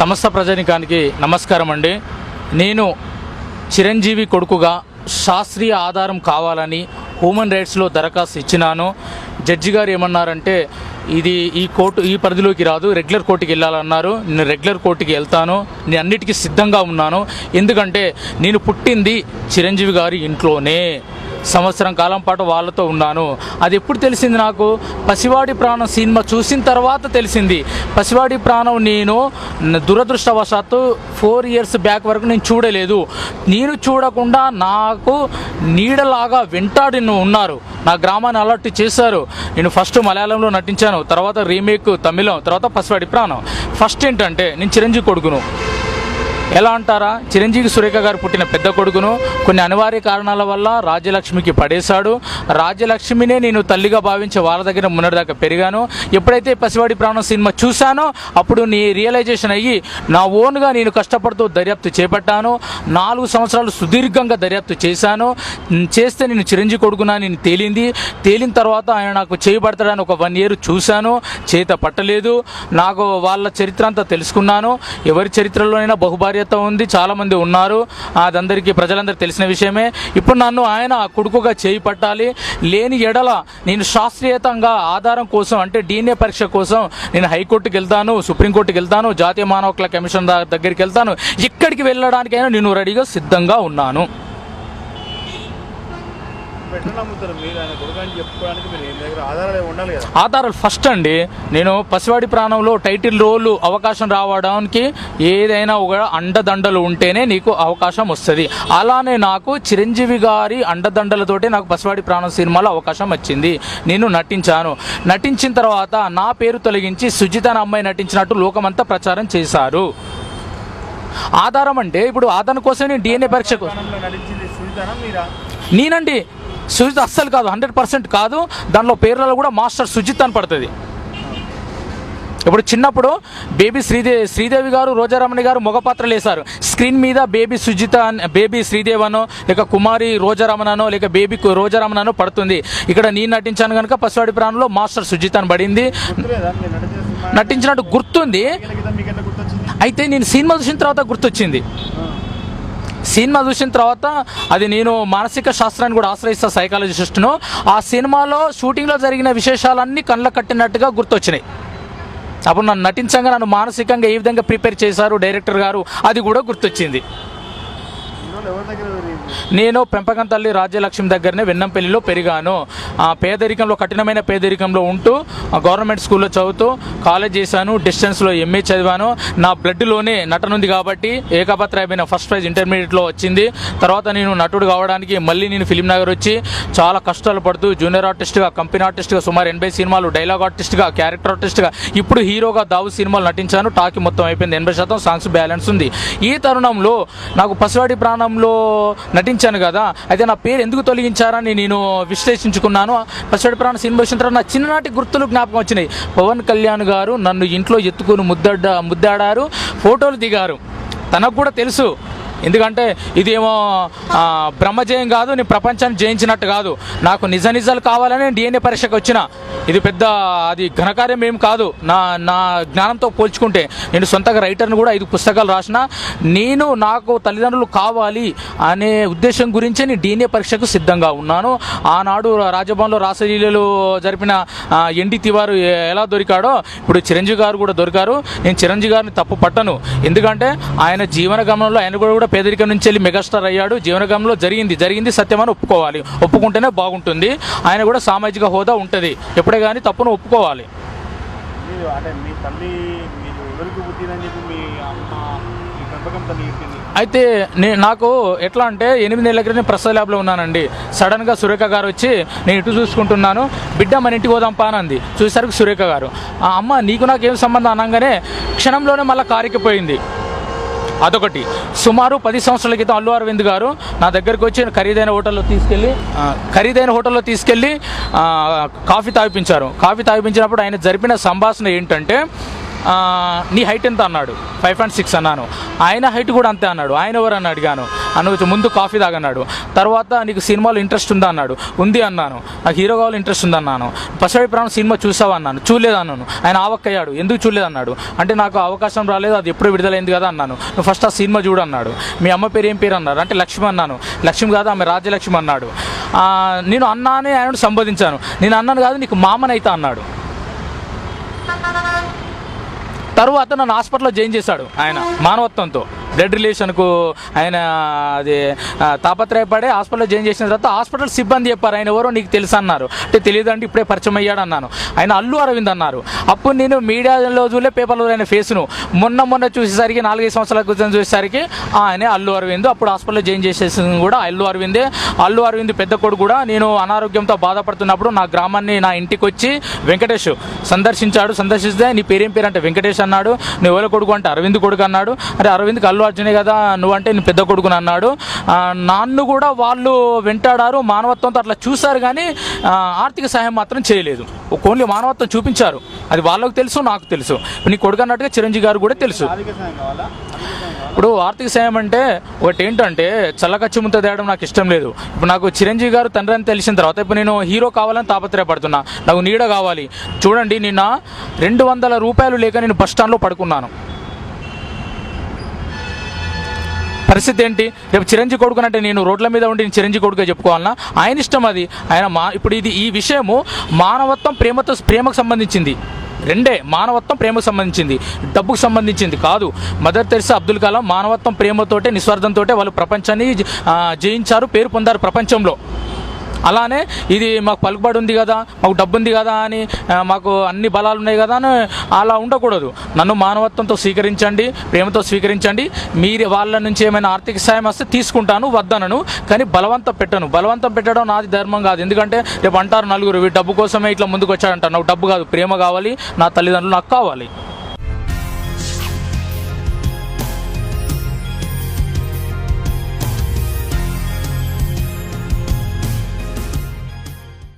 సమస్త ప్రజానికానికి నమస్కారం అండి. నేను చిరంజీవి కొడుకుగా శాస్త్రీయ ఆధారం కావాలని హ్యూమన్ రైట్స్లో దరఖాస్తు ఇచ్చినాను. జడ్జి గారు ఏమన్నారంటే ఇది ఈ కోర్టు ఈ పరిధిలోకి రాదు రెగ్యులర్ కోర్టుకి వెళ్ళాలన్నారు. నేను రెగ్యులర్ కోర్టుకి వెళ్తాను. నేను అన్నిటికీ సిద్ధంగా ఉన్నాను. ఎందుకంటే నేను పుట్టింది చిరంజీవి గారి ఇంట్లోనే. సంవత్సరం కాలం పాటు వాళ్ళతో ఉన్నాను. అది ఎప్పుడు తెలిసింది నాకు? పసివాడి ప్రాణం సినిమా చూసిన తర్వాత తెలిసింది. పసివాడి ప్రాణం నేను దురదృష్టవశాత్తు ఫోర్ ఇయర్స్ బ్యాక్ వరకు నేను చూడలేదు. నేను చూడకుండా నాకు నీడలాగా వెంటాడి ఉన్నారు. నా గ్రామాన్ని అలర్ట్ చేశారు. నేను ఫస్ట్ మలయాళంలో నటించాను. తర్వాత రీమేక్ తమిళం తర్వాత పసివాడి ప్రాణం. ఫస్ట్ ఏంటంటే నేను చిరంజీవి కొడుకును. ఎలా అంటారా చిరంజీవి సురేఖ గారు పుట్టిన పెద్ద కొడుకును కొన్ని అనివార్య కారణాల వల్ల రాజ్యలక్ష్మికి పడేశాడు. రాజ్యలక్ష్మినే నేను తల్లిగా భావించే వాళ్ళ దగ్గర మొన్నటిదాకా పెరిగాను. ఎప్పుడైతే పసివాడి ప్రాణం సినిమా చూశానో అప్పుడు నీ రియలైజేషన్ అయ్యి నా ఓన్గా నేను కష్టపడుతూ దర్యాప్తు చేపట్టాను. నాలుగు సంవత్సరాలు సుదీర్ఘంగా దర్యాప్తు చేశాను. చేస్తే నేను చిరంజీవి కొడుకునా నేను తేలింది. తేలిన తర్వాత ఆయన నాకు చేయబడతాడని ఒక వన్ ఇయర్ చూశాను. చేత పట్టలేదు. నాకు వాళ్ళ చరిత్ర అంతా తెలుసుకున్నాను. ఎవరి చరిత్రలోనైనా బహుభార్యత ఉంది చాలామంది ఉన్నారు. అదందరికీ ప్రజలందరికీ తెలిసిన విషయమే. ఇప్పుడు నన్ను ఆయన కొడుకుగా చేయి పట్టాలి. లేని ఎడల నేను శాస్త్రీయతంగా ఆధారం కోసం అంటే డిఎన్ఏ పరీక్ష కోసం నేను హైకోర్టుకి వెళ్తాను సుప్రీంకోర్టుకి వెళ్తాను జాతీయ మానవ హక్కుల కమిషన్ దగ్గరికి వెళ్తాను. ఎక్కడికి వెళ్ళడానికైనా నేను రెడీగా సిద్ధంగా ఉన్నాను ఎట్లా నమ్ముతారు మీరు ఆయన కొడుకు అని చెప్పుకోవడానికి మీరు మీ దగ్గర ఆధారాలు ఫస్ట్ అండి నేను పసివాడి ప్రాణంలో టైటిల్ రోల్ అవకాశం రావడానికి ఏదైనా ఒక అండదండలు ఉంటేనే నీకు అవకాశం వస్తుంది. అలానే నాకు చిరంజీవి గారి అండదండలతోటే నాకు పసివాడి ప్రాణం సినిమాలో అవకాశం వచ్చింది. నేను నటించాను. నటించిన తర్వాత నా పేరు తొలగించి సుజిత అమ్మాయి నటించినట్టు లోకమంతా ప్రచారం చేశారు. ఆధారం అంటే ఇప్పుడు ఆధారం కోసం నేను డిఎన్ఏ పరీక్ష నేనండి సుజిత్ అస్సలు కాదు హండ్రెడ్ పర్సెంట్ కాదు. దానిలో పేర్లలో కూడా మాస్టర్ సుజిత్ అని పడుతుంది. ఇప్పుడు చిన్నప్పుడు బేబీ శ్రీదేవి శ్రీదేవి గారు రోజారమణి గారు మగ పాత్రలు వేశారు. స్క్రీన్ మీద బేబీ సుజిత అని- బేబీ శ్రీదేవి అనో లేక కుమారి రోజారమణనో లేక బేబీ రోజారమణనో పడుతుంది. ఇక్కడ నేను నటించాను కనుక పసివాడి ప్రాణంలో మాస్టర్ సుజిత్ అని పడింది. నటించినట్టు గుర్తుంది. అయితే నేను సినిమా చూసిన తర్వాత గుర్తొచ్చింది. సినిమా చూసిన తర్వాత అది నేను మానసిక శాస్త్రాన్ని కూడా ఆశ్రయిస్తా సైకాలజిస్ట్ను ఆ సినిమాలో షూటింగ్లో జరిగిన విశేషాలన్నీ కళ్ళ కట్టినట్టుగా గుర్తొచ్చినాయి. అప్పుడు నన్ను నటించగా నన్ను మానసికంగా ఏ విధంగా ప్రిపేర్ చేశారు డైరెక్టర్ గారు అది కూడా గుర్తొచ్చింది. నేను పెంపకం తల్లి రాజ్యలక్ష్మి దగ్గరనే వెన్నంపల్లిలో పెరిగాను. ఆ పేదరికంలో కఠినమైన పేదరికంలో ఉంటూ గవర్నమెంట్ స్కూల్లో చదువుతూ కాలేజ్ చేశాను డిస్టెన్స్లో ఎంఏ చదివాను. నా బ్లడ్లోనే నటన ఉంది కాబట్టి ఏకపత్రాయమైన ఫస్ట్ ప్రైజ్ ఇంటర్మీడియట్లో వచ్చింది. తర్వాత నేను నటుడు కావడానికి మళ్ళీ నేను ఫిలిం నగర్ వచ్చి చాలా కష్టాలు పడుతూ జూనియర్ ఆర్టిస్ట్గా కంపెనీ ఆర్టిస్ట్గా సుమారు ఎనభై సినిమాలు డైలాగ్ ఆర్టిస్ట్గా క్యారెక్టర్ ఆర్టిస్ట్గా ఇప్పుడు హీరోగా దావు సినిమాలు నటించాను. టాకి మొత్తం అయిపోయింది. ఎనభై శాతం సాంగ్స్ బ్యాలెన్స్ ఉంది. ఈ తరుణంలో నాకు పసివాడి ప్రాణంలో నటించాను కదా. అయితే నా పేరు ఎందుకు తొలగించారని నేను విశ్లేషించుకున్నాను. పచ్చడి ప్రాణ సినిమా వచ్చిన తర్వాత నా చిన్ననాటి గుర్తులు జ్ఞాపకం వచ్చినాయి. పవన్ కళ్యాణ్ గారు నన్ను ఇంట్లో ఎత్తుకుని ముద్దడ్డ ముద్దాడారు ఫోటోలు దిగారు. తనకు కూడా తెలుసు. ఎందుకంటే ఇదేమో బ్రహ్మజయం కాదు నేను ప్రపంచాన్ని జయించినట్టు కాదు. నాకు నిజ నిజాలు కావాలని డిఎన్ఏ పరీక్షకు వచ్చిన. ఇది పెద్ద అది ఘనకార్యం ఏం కాదు. నా నా జ్ఞానంతో పోల్చుకుంటే. నేను సొంతగా రైటర్ని కూడా ఐదు పుస్తకాలు రాసిన. నేను నాకు తల్లిదండ్రులు కావాలి అనే ఉద్దేశం గురించి నేను డిఎన్ఏ పరీక్షకు సిద్ధంగా ఉన్నాను. ఆనాడు రాజభవన్లో రాసలీలలు జరిపిన ఎండి తివారు ఎలా దొరికాడో ఇప్పుడు చిరంజీవి గారు కూడా దొరికారు. నేను చిరంజీవి గారిని తప్పు పట్టను. ఎందుకంటే ఆయన జీవన గమనంలో ఆయన కూడా పేదరికం నుంచి వెళ్ళి మెగాస్టార్ అయ్యాడు. జీవన గమనంలో జరిగింది జరిగింది సత్యమని ఒప్పుకోవాలి. ఒప్పుకుంటేనే బాగుంటుంది. ఆయన కూడా సామాజిక హోదా ఉంటుంది. ఎప్పుడే కానీ తప్పును ఒప్పుకోవాలి. అంటే మీ తల్లి చెప్పి మీ అమ్మ అయితే నే నాకు ఎట్లా అంటే ఎనిమిది నెలల క్రితం ప్రసాద్ ల్యాబ్లో ఉన్నానండి. సడన్గా సురేఖ గారు వచ్చి నేను ఇటు చూసుకుంటున్నాను. బిడ్డ మన ఇంటికి పోదాం పా అని అంది. చూసేసరికి సురేఖ గారు. ఆ అమ్మ నీకు నాకు ఏం సంబంధం అనగానే క్షణంలోనే మళ్ళీ కారికిపోయింది అదొకటి. సుమారు పది సంవత్సరాల క్రితం అల్లు అరవింద్ గారు నా దగ్గరికి వచ్చి ఖరీదైన హోటల్లో తీసుకెళ్ళి ఖరీదైన హోటల్లో తీసుకెళ్ళి కాఫీ తాగిపించారు. కాఫీ తాగిపించినప్పుడు ఆయన జరిపిన సంభాషణ ఏంటంటే నీ హైట్ ఎంత అన్నాడు? ఫైవ్ పాయింట్ సిక్స్ అన్నాను. ఆయన హైట్ కూడా అంతే అన్నాడు. ఆయన ఎవరు అని అడిగాను అను ముందు కాఫీ తాగన్నాడు. తర్వాత నీకు సినిమాలో ఇంట్రెస్ట్ ఉందా? అన్నాడు. ఉంది అన్నాను. నాకు హీరో కావాలి ఇంట్రెస్ట్ ఉందన్నాను పసడి ప్రాణం సినిమా చూసావా? అన్నాను. చూడలేదు అన్నాను. ఆయన ఆవక్కయ్యాడు. ఎందుకు చూడలేదు? అన్నాడు. అంటే నాకు అవకాశం రాలేదు. అది ఎప్పుడు విడుదలైంది కదా? అన్నాను. నువ్వు ఫస్ట్ ఆ సినిమా చూడు అన్నాడు. మీ అమ్మ పేరు ఏం పేరు? అన్నారు అంటే లక్ష్మి అన్నాను. లక్ష్మి కాదు ఆమె రాజ్యలక్ష్మి అన్నాడు. నేను అన్నానే ఆయనను ఆయన సంబోధించాను. నేను అన్నాను కాదు నీకు మామనైతే అన్నాడు. తరువాత నన్ను హాస్పిటల్లో జాయిన్ చేశాడు. ఆయన. మానవత్వంతో. బ్లడ్ రిలేషన్కు ఆయన అది తాపత్రయపడి తాపత్రయపడే హాస్పిటల్లో జాయిన్ చేసిన తర్వాత హాస్పిటల్ సిబ్బంది చెప్పారు. ఆయన ఎవరో నీకు తెలుసు అన్నారు. అంటే తెలియదు అంటే ఇప్పుడే పరిచయం అయ్యాడు అన్నాను. ఆయన అల్లు అరవింద్ అన్నారు. అప్పుడు నేను మీడియాలో చూలే పేపర్లో ఆయన ఫేస్ను. మొన్న మొన్న చూసేసరికి నాలుగైదు సంవత్సరాల క్రితం చూసేసరికి ఆయన అల్లు అరవింద్ అప్పుడు హాస్పిటల్లో జాయిన్ చేసేసింది కూడా అల్లు అరవిందే. అల్లు అరవింద్ పెద్ద కొడుకు కూడా నేను అనారోగ్యంతో బాధపడుతున్నప్పుడు నా గ్రామాన్ని నా ఇంటికి వచ్చి వెంకటేష్ సందర్శించాడు. సందర్శిస్తే నీ పేరేం పేరు అంటే వెంకటేష్ అన్నాడు. నువ్వు ఎవరి కొడుకు అంటే అరవింద్ కొడుకు అన్నాడు. అరే అరవింద్కి అల్లు అర్జునే కదా నువ్వంటే నీ పెద్ద కొడుకుని అన్నాడు. నన్ను కూడా వాళ్ళు వెంటాడారు మానవత్వంతో అట్లా చూశారు కానీ ఆర్థిక సహాయం మాత్రం చేయలేదు. ఓన్లీ మానవత్వం చూపించారు. అది వాళ్ళకు తెలుసు నాకు తెలుసు. నీ కొడుకు అన్నట్టుగా చిరంజీవి గారు కూడా తెలుసు. ఇప్పుడు ఆర్థిక సాయం అంటే ఒకటి ఏంటంటే చల్లకచ్చి ముద్ద తేయడం నాకు ఇష్టం లేదు. ఇప్పుడు నాకు చిరంజీవి గారు తండ్రి అని తెలిసిన తర్వాత ఇప్పుడు నేను హీరో కావాలని తాపత్రయపడుతున్నా. నాకు నీడ కావాలి. చూడండి నిన్న రెండు వందల రూపాయలు లేక నేను బస్ స్టాండ్లో పడుకున్నాను. పరిస్థితి ఏంటి? రేపు చిరంజీవి కొడుకునంటే నేను రోడ్ల మీద ఉండి చిరంజీవి కొడుకుగా చెప్పుకోవాలన్నా ఆయన ఇష్టం అది. ఆయన మా ఇప్పుడు ఇది ఈ విషయము మానవత్వం ప్రేమతో ప్రేమకు సంబంధించింది. రెండే మానవత్వం ప్రేమకు సంబంధించింది. డబ్బుకు సంబంధించింది కాదు. మదర్ తెరిసా అబ్దుల్ కలాం మానవత్వం ప్రేమతోటే నిస్వార్థంతో వాళ్ళు ప్రపంచాన్ని జయించారు పేరు పొందారు ప్రపంచంలో. అలానే ఇది మాకు పలుకుబడి ఉంది కదా మాకు డబ్బు ఉంది కదా అని మాకు అన్ని బలాలు ఉన్నాయి కదా అని అలా ఉండకూడదు. నన్ను మానవత్వంతో స్వీకరించండి ప్రేమతో స్వీకరించండి. మీరు వాళ్ళ నుంచి ఏమైనా ఆర్థిక సాయం వస్తే తీసుకుంటాను వద్దనను. కానీ బలవంతం పెట్టను. బలవంతం పెట్టడం నాది ధర్మం కాదు. ఎందుకంటే రేపు అంటారు నలుగురు డబ్బు కోసమే ఇట్లా ముందుకు వచ్చాడంటారు నాకు డబ్బు కాదు ప్రేమ కావాలి నా తల్లిదండ్రులు నాకు కావాలి.